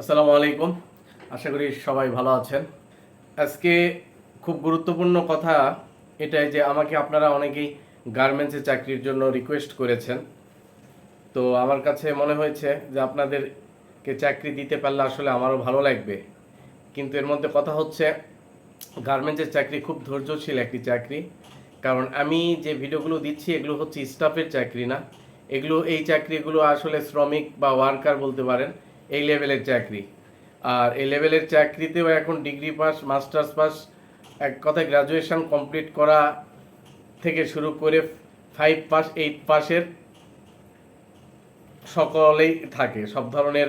আসসালামু আলাইকুম। আশা করি সবাই ভালো আছেন। আজকে খুব গুরুত্বপূর্ণ কথা এটাই যে আমাকে আপনারা অনেকেই গার্মেন্টসে চাকরির জন্য রিকোয়েস্ট করেছেন। তো আমার কাছে মনে হয়েছে যে আপনাদেরকে চাকরি দিতে পারলে আসলে আমারও ভালো লাগবে। কিন্তু এর মধ্যে কথা হচ্ছে গার্মেন্টসের চাকরি খুব ধৈর্যশীল একটি চাকরি। কারণ আমি যে ভিডিওগুলো দিচ্ছি এগুলো হচ্ছে স্টাফের চাকরি না। এগুলো, এই চাকরিগুলো আসলে শ্রমিক বা ওয়ার্কার বলতে পারেন। এই লেভেলের চাকরি। আর এই লেভেলের চাকরিতেও এখন ডিগ্রি পাস, মাস্টার্স পাস, এক কথায় গ্রাজুয়েশন কমপ্লিট করা থেকে শুরু করে ফাইভ পাস, এইট পাসের সকলেই থাকে। সব ধরনের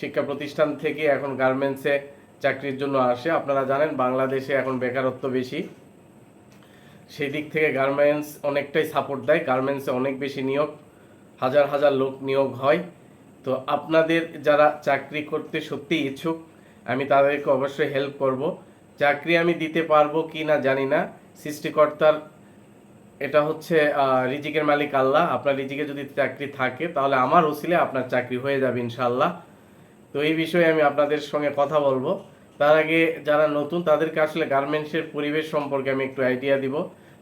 শিক্ষা প্রতিষ্ঠান থেকে এখন গার্মেন্টসে চাকরির জন্য আসে। আপনারা জানেন বাংলাদেশে এখন বেকারত্ব বেশি। সেই দিক থেকে গার্মেন্টস অনেকটাই সাপোর্ট দেয়। গার্মেন্টসে অনেক বেশি নিয়োগ, হাজার হাজার লোক নিয়োগ হয়। তো আপনাদের যারা চাকরি করতে সত্যি ইচ্ছুক, আমি তাদেরকে অবশ্যই হেল্প করব। চাকরি আমি দিতে পারব কি না জানি না। সৃষ্টিকর্তার, এটা হচ্ছে রিজিকের মালিক আল্লাহ। আপনার রিজিকে যদি চাকরি থাকে, তাহলে আমার ওসিলে আপনার চাকরি হয়ে যাবে ইনশাল্লাহ তো এই বিষয়ে আমি আপনাদের সঙ্গে কথা বলব। তার আগে যারা নতুন, তাদেরকে আসলে গার্মেন্টসের পরিবেশ সম্পর্কে আমি একটু আইডিয়া দিব।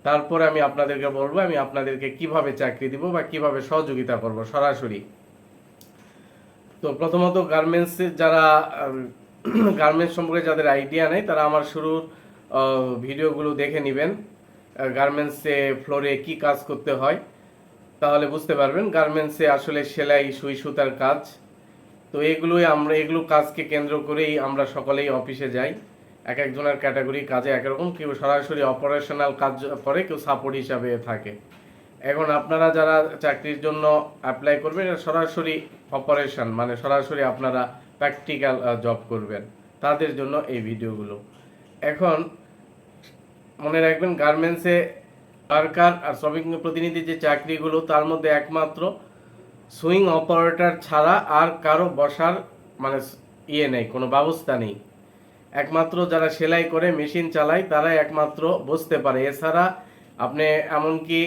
তারপরে আমি আপনাদেরকে বলব, আমি আপনাদেরকে কীভাবে চাকরি দিব বা কীভাবে সহযোগিতা করব সরাসরি। তো প্রথমত গার্মেন্টসের যারা গার্মেন্টস সম্পর্কে যাদের আইডিয়া নেই, তারা আমার শুরুর ভিডিওগুলো দেখে নেবেন। গার্মেন্টসে ফ্লোরে কি কাজ করতে হয়, তাহলে বুঝতে পারবেন। গার্মেন্টসে আসলে সেলাই, সুই, সুতার কাজ। তো এগুলোই আমরা, এগুলো কাজকে কেন্দ্র করেই আমরা সকলেই অফিসে যাই। এক একজনের ক্যাটাগরি কাজে একরকম কেউ সরাসরি অপারেশনাল কাজ করে, কেউ সাপোর্ট হিসাবে থাকে। এখন আপনারা যারা চাকরির জন্য অ্যাপ্লাই করবেন সরাসরি অপারেশন মানে সরাসরি আপনারা প্র্যাকটিক্যাল জব করবেন। তাদের জন্য এই ভিডিওগুলো এখন মনে রাখবেন গার্মেন্টসে সরকার আর শ্রমিক প্রতিনিধি যে চাকরিগুলো, তার মধ্যে একমাত্র সুইং অপারেটর ছাড়া আর কারও বসার মানে ইয়ে নেই, কোনো ব্যবস্থা নেই। একমাত্র যারা সেলাই করে, মেশিন চালায়, তারাই একমাত্র বসতে পারে। এছাড়া আপনি এমনকি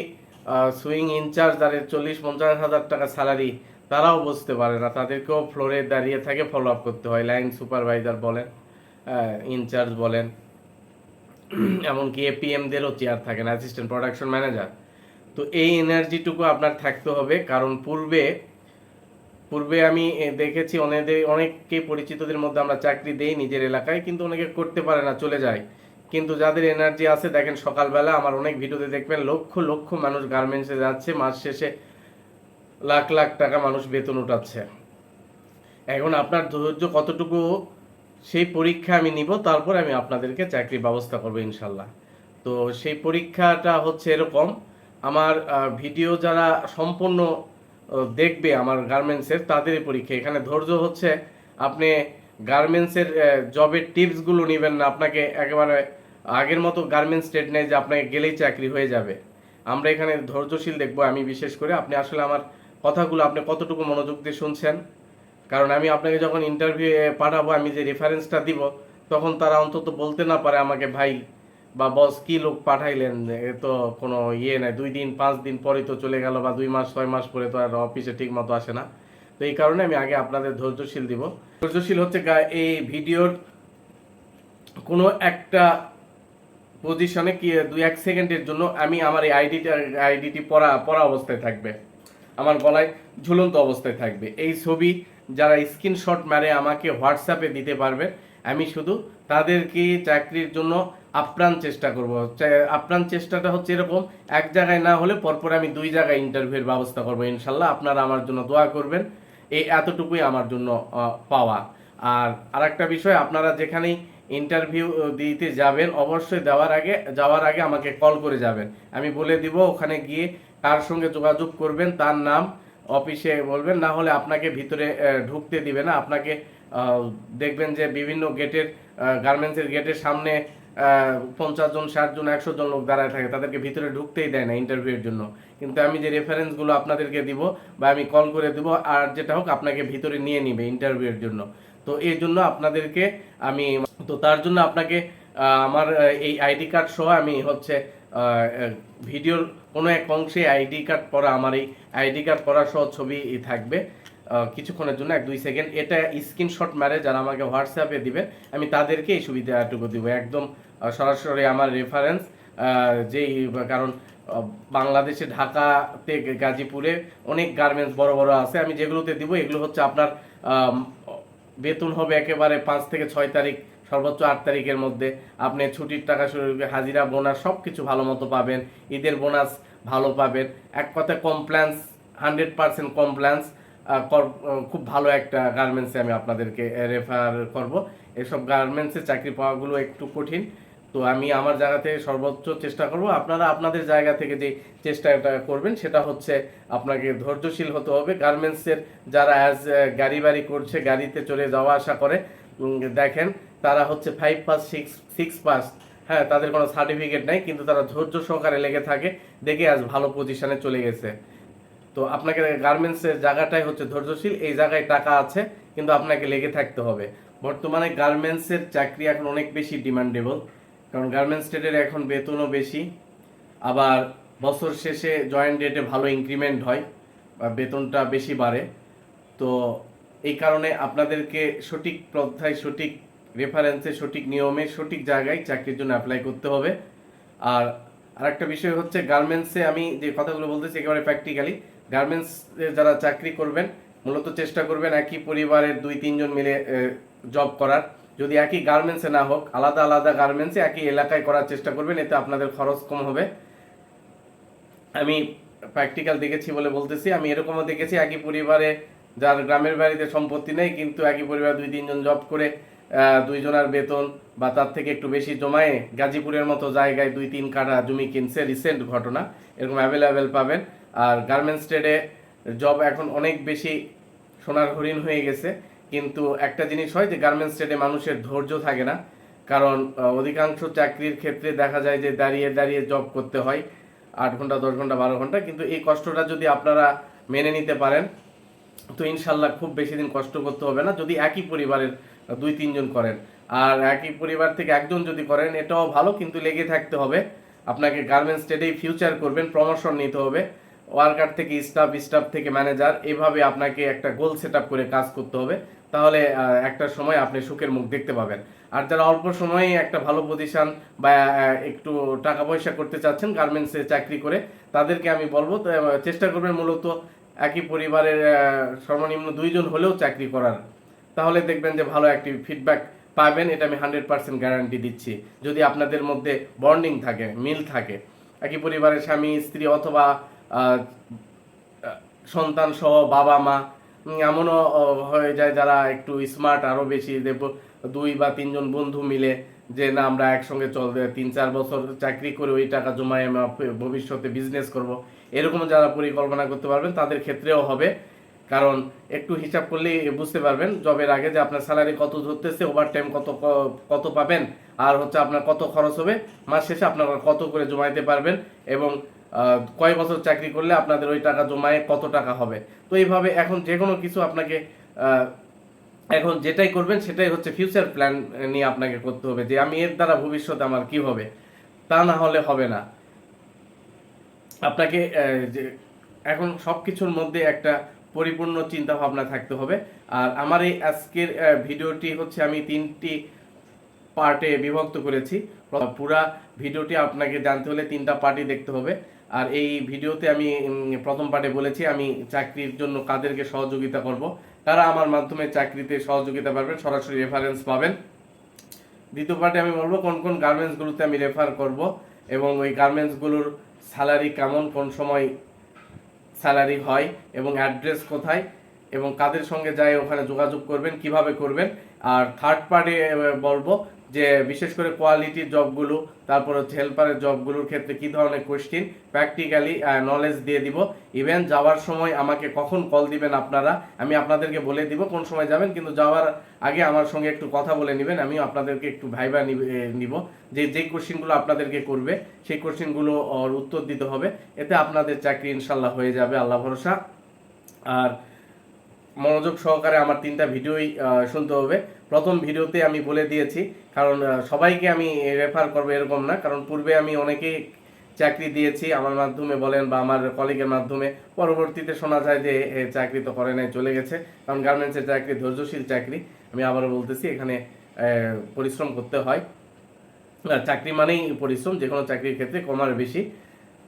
সুইং ইনচার্জ যাদের চল্লিশ, পঞ্চাশ হাজার টাকা স্যালারি তারাও বসতে পারে না। তাদেরকেও ফ্লোরে দাঁড়িয়ে থাকে ফলো আপ করতে হয়। লাইন সুপারভাইজার বলেন ইনচার্জ বলেন। এমনকি এপিএমদেরও চেয়ার থাকেন অ্যাসিস্ট্যান্ট প্রোডাকশন ম্যানেজার তো এই এনার্জিটুকু আপনার থাকতে হবে। কারণ পূর্বে পূর্বে আমি দেখেছি অনেকে অনেককে পরিচিতদের মধ্যে আমরা চাকরি দেই নিজের এলাকায়, কিন্তু অনেকে করতে পারে না, চলে যায়। কিন্তু যাদের এনার্জি আছে, দেখেন সকালবেলা আমার অনেক ভিডিওতে দেখবেন লক্ষ লক্ষ মানুষ গার্মেন্টসে যাচ্ছে, মাস শেষে লাখ লাখ টাকা মানুষ বেতন উঠাচ্ছে। এখন আপনার ধৈর্য কতটুকু সেই পরীক্ষা আমি নিব, তারপর আমি আপনাদেরকে চাকরির ব্যবস্থা করব ইনশাল্লাহ। তো সেই পরীক্ষাটা হচ্ছে এরকম, আমার ভিডিও যারা সম্পূর্ণ দেখবে আমার গার্মেন্টসের তাদেরই পরীক্ষা। এখানে ধৈর্য হচ্ছে, আপনি গার্মেন্টসের জবের টিপসগুলো নেবেন না, আপনাকে একেবারে আগের মতো গার্মেন্টস স্টেট নেই যে আপনাকে গেলেই চাকরি হয়ে যাবে। আমরা এখানে ধৈর্যশীল দেখব, আমি বিশেষ করে। আপনি আসলে আমার কথাগুলো আপনি কতটুকু মনোযোগ দিয়ে শুনছেন? কারণ আমি আপনাকে যখন ইন্টারভিউ পাঠাবো, আমি যে রেফারেন্সটা দিব, তখন তারা অন্তত বলতে না পারে আমাকে, ভাই বা বস কি লোক পাঠাইলেন? এ তো কোনো ইয়ে নাই। দুই দিন, পাঁচ দিন পরে তো চলে গেল বা দুই মাস, ছয় মাস পরে তো আর অফিসে ঠিক মতো আসে না। তো এই কারণে আমি আগে আপনাদের ধৈর্যশীল দিব। ধৈর্যশীল হচ্ছে এই ভিডিওর কোনো একটা পজিশনে কি, দুই এক সেকেন্ডের জন্য আমি আমার এই আইডিটা আইডিটি পড়া পড়া অবস্থায় থাকবে। আমার গলায় ঝুলন্ত অবস্থায় থাকবে। এই ছবি যারা স্ক্রিনশট মারে, আমাকে হোয়াটসঅ্যাপে দিতে পারবে। আমি শুধু তাদেরকে চাকরির জন্য আপ্রাণ চেষ্টা করব। আপ্রাণ চেষ্টাটা হচ্ছে এরকম, এক জায়গায় না হলে পরপর আমি দুই জায়গায় ইন্টারভিউর ব্যবস্থা করব। ইনশাল্লাহ আপনারা আমার জন্য দোয়া করবেন। এই এতটুকুই আমার জন্য পাওয়া। আর আরেকটা বিষয়, আপনারা যেখানেই ইন্টারভিউ দিতে যাবেন, অবশ্যই দেওয়ার আগে, যাওয়ার আগে আমাকে কল করে যাবেন। আমি বলে দিব ওখানে গিয়ে কার সঙ্গে যোগাযোগ করবেন, তার নাম, অফিসে বলবেন, না হলে আপনাকে ভিতরে ঢুকতে দিবে না। আপনাকে দেখবেন যে বিভিন্ন গেটের গার্মেন্টসের গেটের সামনে পঞ্চাশ জন, ষাট জন, একশো জন লোক দাঁড়ায় থাকে। তাদেরকে ভিতরে ঢুকতেই দেয় না ইন্টারভিউর জন্য। কিন্তু আমি যে রেফারেন্সগুলো আপনাদেরকে দিব বা আমি কল করে দিব, আর যেটা হোক আপনাকে ভিতরে নিয়ে নিবে ইন্টারভিউর জন্য। তো এই জন্য আপনাদেরকে আমি, তো তার জন্য আপনাকে আমার এই আইডি কার্ড সহ আমি হচ্ছে ভিডিওর কোনো এক অংশে আইডি কার্ড পরা, আমার এই আইডি কার্ড পরা সহ ছবি থাকবে। কিছুক্ষণের জন্য, এক দুই সেকেন্ড। এটা স্ক্রিনশট মারে যারা আমাকে হোয়াটসঅ্যাপে দিবেন, আমি তাদেরকে এই সুবিধাটুকু দিব। একদম সরাসরি আমার রেফারেন্স যেই, কারণ বাংলাদেশে, ঢাকাতে, গাজীপুরে অনেক গার্মেন্টস বড় বড় আছে। আমি যেগুলোতে দিব, এগুলো হচ্ছে আপনার বেতন হবে একেবারে পাঁচ থেকে ছয় তারিখ, সর্বোচ্চ আট তারিখের মধ্যে। আপনি ছুটির টাকা শুরু হাজিরা, বোনাস সব কিছু ভালো মতো পাবেন। ঈদের বোনাস ভালো পাবেন। এক কথায় কমপ্ল্যান্স হান্ড্রেড পার্সেন্ট কমপ্ল্যান্স খুব ভালো একটা গার্মেন্টসে আমি আপনাদেরকে রেফার করব। এসব গার্মেন্টসে চাকরি পাওয়াগুলো একটু কঠিন। তো আমি আমার জায়গা থেকে সর্বোচ্চ চেষ্টা করব। আপনারা আপনাদের জায়গা থেকে যে চেষ্টাটা করবেন, সেটা হচ্ছে আপনাকে ধৈর্যশীল হতে হবে। গার্মেন্টসের যারা অ্যাজ গাড়ি বাড়ি করছে, গাড়িতে চলে যাওয়া আসা করে দেখেন তারা হচ্ছে five pass six six pass হ্যাঁ তাদের কোনো সার্টিফিকেট নাই, কিন্তু তারা ধৈর্য সহকারে লেগে থাকে, দেখে আজ ভালো পজিশনে চলে গেছে। তো আপনাকে গার্মেন্টসের জায়গাটাই হচ্ছে ধৈর্যশীল, এই জায়গায় টাকা আছে, কিন্তু আপনাকে লেগে থাকতে হবে। বর্তমানে গার্মেন্টসের চাকরি এখন অনেক বেশি ডিমান্ডেবল কারণ গার্মেন্টস ট্রেডের এখন বেতনও বেশি। আবার বছর শেষে জয়েন্ট ডেটে ভালো ইনক্রিমেন্ট হয়, বা বেতনটা বেশি বাড়ে। তো এই কারণে আপনাদেরকে সঠিক পন্থায়, সঠিক রেফারেন্সে সঠিক নিয়মে, সঠিক জায়গায় চাকরির জন্য অ্যাপ্লাই করতে হবে। আর আরেকটা বিষয় হচ্ছে গার্মেন্টসে আমি যে কথাগুলো বলতেছি একেবারে প্র্যাকটিক্যালি গার্মেন্টস যারা চাকরি করবেন, মূলত চেষ্টা করবেন একই পরিবারের দুই, তিনজন মিলে জব করার। যদি একই গার্মেন্টসে না হোক, আলাদা আলাদা গার্মেন্টসে একই এলাকায় করার চেষ্টা করবেন, এতে আপনাদের খরচ কম হবে। আমি প্র্যাকটিক্যাল দেখেছি বলে বলতেছি, আমি এরকমও দেখেছি, একই পরিবারে যার গ্রামের বাড়িতে সম্পত্তি নেই, কিন্তু একই পরিবার দুই তিনজন জব করে দুইজনের বেতন বা তার থেকে একটু বেশি জমায়ে গাজীপুরের মতো জায়গায় দুই তিন কাঠা জমি কিনছে রিসেন্ট ঘটনা, এরকম অ্যাভেলেবেল পাবেন। আর গার্মেন্টস ট্রেডে জব এখন অনেক বেশি সোনার হরিণ হয়ে গেছে। কিন্তু একটা জিনিস হয় যে গার্মেন্টস ট্রেডে মানুষের ধৈর্য থাকে না। কারণ অধিকাংশ চাকরির ক্ষেত্রে দেখা যায় যে দাঁড়িয়ে দাঁড়িয়ে জব করতে হয়, আট ঘণ্টা, দশ ঘণ্টা, বারো ঘণ্টা। কিন্তু এই কষ্টটা যদি আপনারা মেনে নিতে পারেন, তো ইনশাল্লাহ খুব বেশি দিন কষ্ট করতে হবে না, যদি একই পরিবারের দুই, তিনজন করেন। আর একই পরিবার থেকে একজন যদি করেন, এটাও ভালো, কিন্তু লেগে থাকতে হবে। আপনাকে গার্মেন্টস ট্রেডেই ফিউচার করবেন প্রমোশন নিতে হবে। ওয়ার্কার থেকে স্টাফ স্টাফ থেকে ম্যানেজার এভাবে আপনাকে একটা গোল সেট করে কাজ করতে হবে। তাহলে একটা সময় আপনি সুখের মুখ দেখতে পাবেন। আর যারা অল্প সময়ে একটা ভালো পজিশন বা একটু টাকা পয়সা করতে চাচ্ছেন গার্মেন্টসে চাকরি করে, তাদেরকে আমি বলব চেষ্টা করবেন মূলত একই পরিবারের সর্বনিম্ন দুইজন হলেও চাকরি করার। তাহলে দেখবেন যে ভালো একটি ফিডব্যাক পাবেন, এটা আমি হান্ড্রেড পার্সেন্ট গ্যারান্টি দিচ্ছি। যদি আপনাদের মধ্যে বন্ডিং থাকে, মিল থাকে, একই পরিবারের স্বামী, স্ত্রী অথবা সন্তান সহ বাবা মা এমনও হয়ে যায় যারা একটু স্মার্ট আরও বেশি দেব, দুই বা তিনজন বন্ধু মিলে, যে না, আমরা একসঙ্গে চল তিন চার বছর চাকরি করে ওই টাকা জমায় আমরা ভবিষ্যতে বিজনেস করব। এরকম যারা পরিকল্পনা করতে পারবেন, তাদের ক্ষেত্রেও হবে। কারণ একটু হিসাব করলেই বুঝতে পারবেন, জবের আগে যে আপনার স্যালারি কত ধরতেছে ওভার টাইম কত কত পাবেন, আর হচ্ছে আপনার কত খরচ হবে, মাস শেষে আপনারা কত করে জমাইতে পারবেন, এবং কয় বছর চাকরি করলে আপনাদের ওই টাকা জমায়ে, কত টাকা হবে? তো এইভাবে এখন যে কোনো কিছু আপনাকে এখন যেটাই করবেন সেটাই হচ্ছে ফিউচার প্ল্যান নিয়ে আপনাকে করতে হবে যে আমি এর দ্বারা ভবিষ্যতে আমার কি হবে? তা না হলে হবে না। আপনাকে এখন সব কিছুর মধ্যে একটা পরিপূর্ণ চিন্তা ভাবনা থাকতে হবে। আর আমার এই আজকের ভিডিওটি হচ্ছে আমি তিনটি পার্টে বিভক্ত করেছি। পুরা ভিডিওটি আপনাকে জানতে হলে তিনটা পার্টি দেখতে হবে। আর এই ভিডিওতে আমি প্রথম পার্টে বলেছি, আমি চাকরির জন্য কাদেরকে সহযোগিতা করব? তারা আমার মাধ্যমে চাকরিতে সহযোগিতা পাবেন, সরাসরি রেফারেন্স পাবেন। দ্বিতীয় পার্টে আমি বলব, কোন কোন গার্মেন্টসগুলোতে আমি রেফার করব এবং ওই গার্মেন্টসগুলোর স্যালারি কেমন, কোন সময় স্যালারি হয় এবং অ্যাড্রেস কোথায় এবং কাদের সঙ্গে যায়, ওখানে যোগাযোগ করবেন, কীভাবে করবেন। আর থার্ড পার্টে বলব যে বিশেষ করে কোয়ালিটির জবগুলো তারপর হচ্ছে হেল্পারের জবগুলোর ক্ষেত্রে কি ধরনের কোশ্চিন প্র্যাকটিক্যালি নলেজ দিয়ে দিব। ইভেন যাওয়ার সময় আমাকে কখন কল দিবেন আপনারা, আমি আপনাদেরকে বলে দিব কোন সময় যাবেন, কিন্তু যাওয়ার আগে আমার সঙ্গে একটু কথা বলে নেবেন আমি আপনাদেরকে একটু ভাইবা নিব যে যে কোশ্চিনগুলো আপনাদেরকে করবে, সেই কোশ্চিনগুলো উত্তর দিতে হবে, এতে আপনাদের চাকরি ইনশাল্লাহ হয়ে যাবে, আল্লাহ ভরসা। আর মনোযোগ সহকারে আমার তিনটা ভিডিওই শুনতে হবে। প্রথম ভিডিওতে আমি বলে দিয়েছি, কারণ সবাইকে আমি রেফার করব এরকম না, কারণ পূর্বে আমি অনেকেই চাকরি দিয়েছি, আমার মাধ্যমে বলেন বা আমার কলিগের মাধ্যমে। পরবর্তীতে শোনা যায় যে চাকরি তো করে নাই, চলে গেছে। কারণ গার্মেন্টসের চাকরি, ধৈর্যশীল চাকরি, আমি আবারও বলতেছি, এখানে পরিশ্রম করতে হয়। চাকরি মানেই পরিশ্রম যে কোনো চাকরির ক্ষেত্রে কমার বেশি।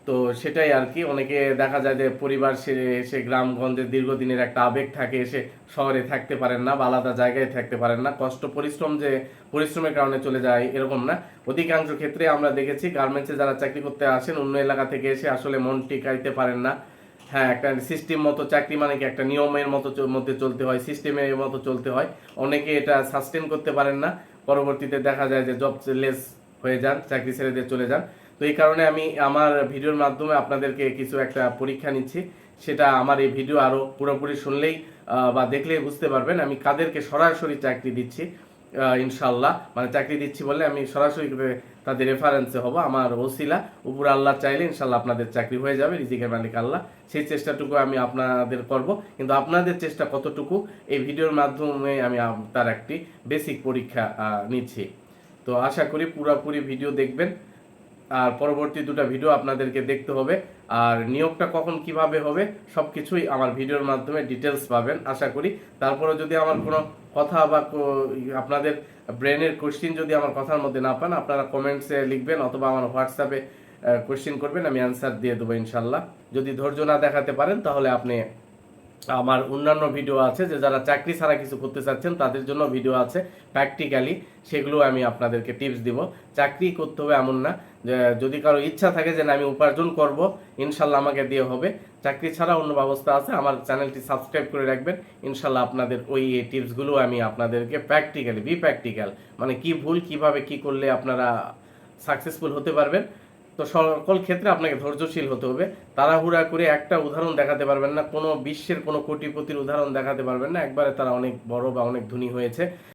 তো সেটাই আর কি। অনেকে দেখা যায় যে পরিবার সে সে গ্রামগঞ্জে দীর্ঘদিনের একটা আবেগ থাকে এসে শহরে থাকতে পারেন না বা আলাদা জায়গায় থাকতে পারেন না। কষ্ট, পরিশ্রম যে, পরিশ্রমের কারণে চলে যায় এরকম না। অধিকাংশ ক্ষেত্রে আমরা দেখেছি গার্মেন্টসে যারা চাকরি করতে আসেন, অন্য এলাকা থেকে এসে আসলে মন টিকাইতে পারেন না। হ্যাঁ একটা সিস্টেম মতো চাকরি মানে কি একটা নিয়মের মতো মধ্যে চলতে হয় সিস্টেমের মতো চলতে হয়। অনেকে এটা সাস্টেন করতে পারেন না। পরবর্তীতে দেখা যায় যে জব লেস হয়ে যান, চাকরি ছেড়ে দিয়ে চলে যান। তো এই কারণে আমি আমার ভিডিওর মাধ্যমে আপনাদেরকে কিছু একটা পরীক্ষা নিচ্ছি। সেটা আমার এই ভিডিও আরও পুরোপুরি শুনলেই বা দেখলেই বুঝতে পারবেন। আমি কাদেরকে সরাসরি চাকরি দিচ্ছি ইনশাল্লাহ মানে চাকরি দিচ্ছি বলে আমি সরাসরি তাদের রেফারেন্সে হব। আমার ওসিলা উপর আল্লাহ চাইলে ইনশাল্লাহ আপনাদের চাকরি হয়ে যাবে, রিজিকের মালিক আল্লাহ। সেই চেষ্টাটুকু আমি আপনাদের করব। কিন্তু আপনাদের চেষ্টা কতটুকু, এই ভিডিওর মাধ্যমে আমি তার একটি বেসিক পরীক্ষা নিচ্ছি। তো আশা করি পুরোপুরি ভিডিও দেখবেন। আর পরবর্তী দুটো ভিডিও আপনাদেরকে দেখতে হবে। আর নিয়োগটা কখন কীভাবে হবে সব কিছুই আমার ভিডিওর মাধ্যমে ডিটেলস পাবেন, আশা করি। তারপরে যদি আমার কোনো কথা বা আপনাদের ব্রেনের কোশ্চিন যদি আমার কথার মধ্যে না পান, আপনারা কমেন্টসে লিখবেন অথবা আমার হোয়াটসঅ্যাপে কোশ্চিন করবেন, আমি অ্যান্সার দিয়ে দেবো ইনশাল্লাহ যদি ধৈর্য না দেখাতে পারেন, তাহলে আপনি আমার অন্যান্য ভিডিও আছে যে যারা চাকরি ছাড়া কিছু করতে চাচ্ছেন, তাদের জন্য ভিডিও আছে। প্র্যাকটিক্যালি সেগুলো আমি আপনাদেরকে টিপস দিব। চাকরি করতে হবে এমন না। যদি কারও ইচ্ছা থাকে যে আমি উপার্জন করব, ইনশাল্লাহ আমাকে দিয়ে হবে। চাকরি ছাড়া অন্য ব্যবস্থা আছে, আমার চ্যানেলটি সাবস্ক্রাইব করে রাখবেন। ইনশাল্লাহ আপনাদের ওই টিপসগুলো আমি আপনাদেরকে প্র্যাকটিক্যালি বি প্র্যাকটিক্যাল মানে কি ভুল, কীভাবে, কি করলে আপনারা সাকসেসফুল হতে পারবেন। তো সকল ক্ষেত্রে আপনাকে ধৈর্যশীল হতে হবে। তাড়াহুড়া করে একটা উদাহরণ দেখাতে পারবেন না, কোনো বিশ্বের কোনো কোটিপতির উদাহরণ দেখাতে পারবেন না। একবারে তারা অনেক বড় বা অনেক ধনী হয়েছে।